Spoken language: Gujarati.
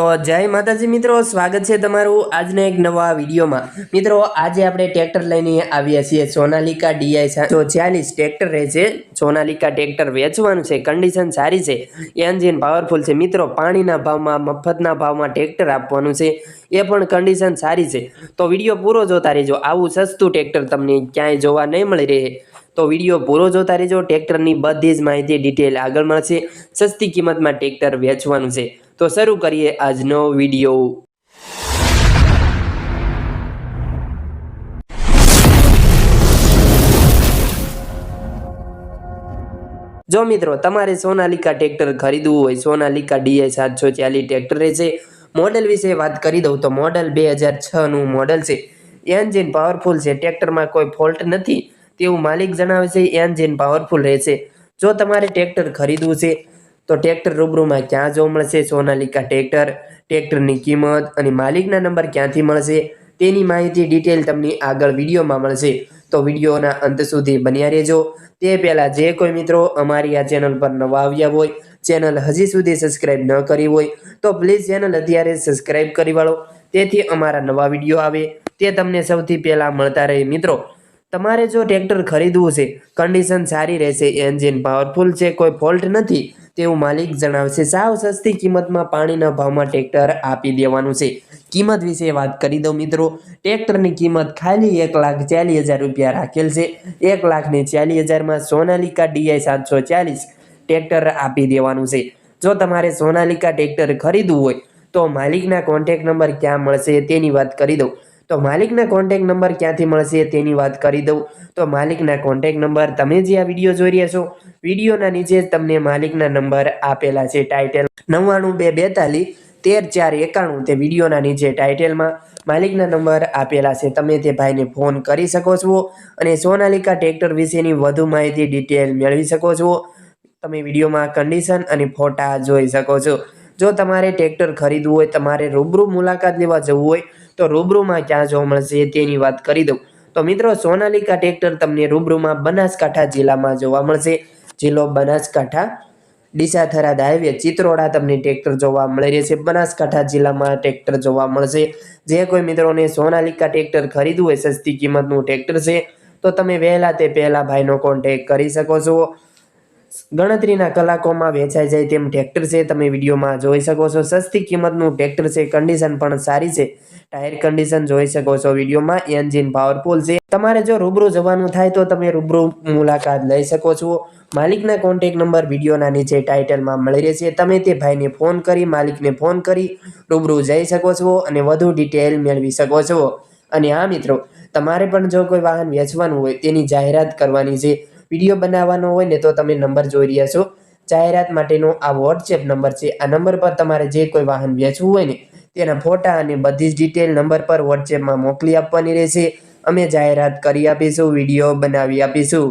તો જય માતાજી મિત્રો, સ્વાગત છે તમારું આજના એક નવા વિડીયોમાં. મિત્રો, આજે આપણે ટ્રેક્ટર લઈને આવ્યા છીએ સોનાલિકા ડીઆઈ તો ચાલીસ ટ્રેક્ટર રહે છે, સોનાલિકા ટ્રેક્ટર વેચવાનું છે કન્ડિશન સારી છે એન્જિન પાવરફુલ છે. મિત્રો, પાણીના ભાવમાં, મફતના ભાવમાં ટ્રેક્ટર આપવાનું છે, એ પણ કન્ડિશન સારી છે. તો વીડિયો પૂરો જોતા રહેજો. આવું સસ્તું ટ્રેક્ટર તમને ક્યાંય જોવા નહીં મળી રહે. તો વીડિયો પૂરો જોતા રહેજો. ટ્રેક્ટરની બધી જ માહિતી ડિટેલ આગળ મળશે. સસ્તી કિંમતમાં ટ્રેક્ટર વેચવાનું છે. તો શરૂ કરીએ આજનો વીડિયો. જો મિત્રો, તમારે સોનાલિકા ટ્રેક્ટર ખરીદવું હોય, સોનાલિકા ડીઆઈ સાતસો ચાલીસ ટ્રેક્ટર છે મોડલ વિશે વાત કરી દઉં તો મોડલ બે હજાર છનું મોડલ છે. એન્જિન પાવરફુલ છે, ટ્રેક્ટરમાં કોઈ ફોલ્ટ નથી. તેવું માલિક જણાવે છે, એન્જિન પાવરફુલ રહેશે. જો તમારે ટ્રેક્ટર ખરીદવું છે તો ટ્રેક્ટર રૂબરૂમાં ક્યાં જોવા મળશે? સોનાલિકા ટ્રેક્ટર. ટ્રેક્ટરની કિંમત અને માલિકના નંબર ક્યાંથી મળશે? તેની માહિતી ડિટેલ તમને આગળ વિડીયોમાં મળશે. તો વિડીયોના અંત સુધી બન્યા રહેજો. તે પહેલાં જે કોઈ મિત્રો અમારી આ ચેનલ પર નવા આવ્યા હોય, ચેનલ હજી સુધી સબસ્ક્રાઇબ ન કરી હોય, તો પ્લીઝ ચેનલ અત્યારે સબસ્ક્રાઇબ કરી વાળો. તેથી અમારા નવા વીડિયો આવે, તે તમને સૌથી પહેલાં મળતા રહે. મિત્રો, તમારે જો ટ્રેક્ટર ખરીદવું છે, કન્ડિશન સારી રહેશે, એન્જિન પાવરફુલ છે, કોઈ ફોલ્ટ નથી તેવું માલિક જણાવશે, સાવ સસ્તી કિંમતમાં પાણીના ભાવમાં ટ્રેક્ટર આપી દેવાનું છે. કિંમત વિશે વાત કરી દઉં મિત્રો. ટ્રેક્ટરની કિંમત ખાલી એક લાખ ચાલીસ હજાર રૂપિયા રાખેલ છે. એક લાખને ચાલીસ હજારમાં સોનાલિકા ડીઆઈ સાતસો ચાલીસ ટ્રેક્ટર આપી દેવાનું છે. જો તમારે સોનાલિકા ટ્રેક્ટર ખરીદવું હોય, તો માલિકના કોન્ટેક નંબર ક્યાં મળશે તેની વાત કરી દઉં. તો માલિકના કોન્ટેક નંબર ક્યાંથી મળશે તેની વાત કરી દઉં. તો માલિકના કોન્ટેક નંબર તમે જે આ વીડિયો જોઈ રહ્યા છો વિડીયોના નીચે તમને માલિકના નંબર આપેલા છે ટાઇટલ નવ્વાણું બે બેતાલીસ તેર ચાર એકાણું તે વિડીયોના નીચે ટાઇટેલમાં માલિકના નંબર આપેલા છે. તમે તે ભાઈને ફોન કરી શકો છો અને સોનાલિકા ટ્રેક્ટર વિશેની વધુ માહિતી ડિટેલ મેળવી શકો છો. તમે વિડીયોમાં કન્ડિશન અને ફોટા જોઈ શકો છો. જો તમારે ટ્રેક્ટર ખરીદવું હોય, તમારે રૂબરૂ મુલાકાત લેવા જવું હોય, તો રૂબરૂમાં ક્યાં જોવા મળશે તેની વાત કરી દઉં. તો મિત્રો, સોનાલિકા ટ્રેક્ટર તમને રૂબરૂમાં બનાસકાંઠા જિલ્લામાં જોવા મળશે. જિલ્લો બનાસકાંઠા. ડીસા થરાદ હાઈવે ચિત્રોડા તમને ટ્રેક્ટર જોવા મળી રહેશે. બનાસકાંઠા જિલ્લામાં ટ્રેક્ટર જોવા મળશે. જે કોઈ મિત્રોને સોનાલિકા ટ્રેક્ટર ખરીદવું હોય સસ્તી કિંમતનું ટ્રેક્ટર છે, તો તમે વહેલા તે પહેલા ભાઈનો કોન્ટેક કરી શકો છો. ગણતરીના કલાકોમાં વેચાઈ જાય તેમ ટ્રેક્ટર છે. તમે વિડીયોમાં જોઈ શકો છો. સસ્તી કિંમતનું ટ્રેક્ટર છે. કન્ડિશન પણ સારી છે. ટાયર કન્ડિશન જોઈ શકો છો વિડીયોમાં. એન્જિન પાવરફુલ છે. તમારે જો રૂબરૂ જવાનું થાય તો તમે રૂબરૂ મુલાકાત લઈ શકો છો. માલિકના કોન્ટેક નંબર વિડીયોના નીચે ટાઇટલમાં મળી રહેશે. તમે તે ભાઈને ફોન કરી, માલિકને ફોન કરી, રૂબરૂ જઈ શકો છો અને વધુ ડિટેલ મેળવી શકો છો. અને આ મિત્રો, તમારે પણ જો કોઈ વાહન વેચવાનું હોય તેની જાહેરાત કરવાની છે વીડિયો બનાવવાનો હોય ને તો તમે નંબર જોઈ રહ્યા છો. જાહેરાત માટેનો આ વોટ્સએપ નંબર છે. આ નંબર પર તમારે જે કોઈ વાહન વેચવું હોય ને, તેના ફોટા અને બધી જ ડિટેલ નંબર પર વોટ્સએપમાં મોકલી આપવાની રહેશે. અમે જાહેરાત કરી આપીશું, વીડિયો બનાવી આપીશું.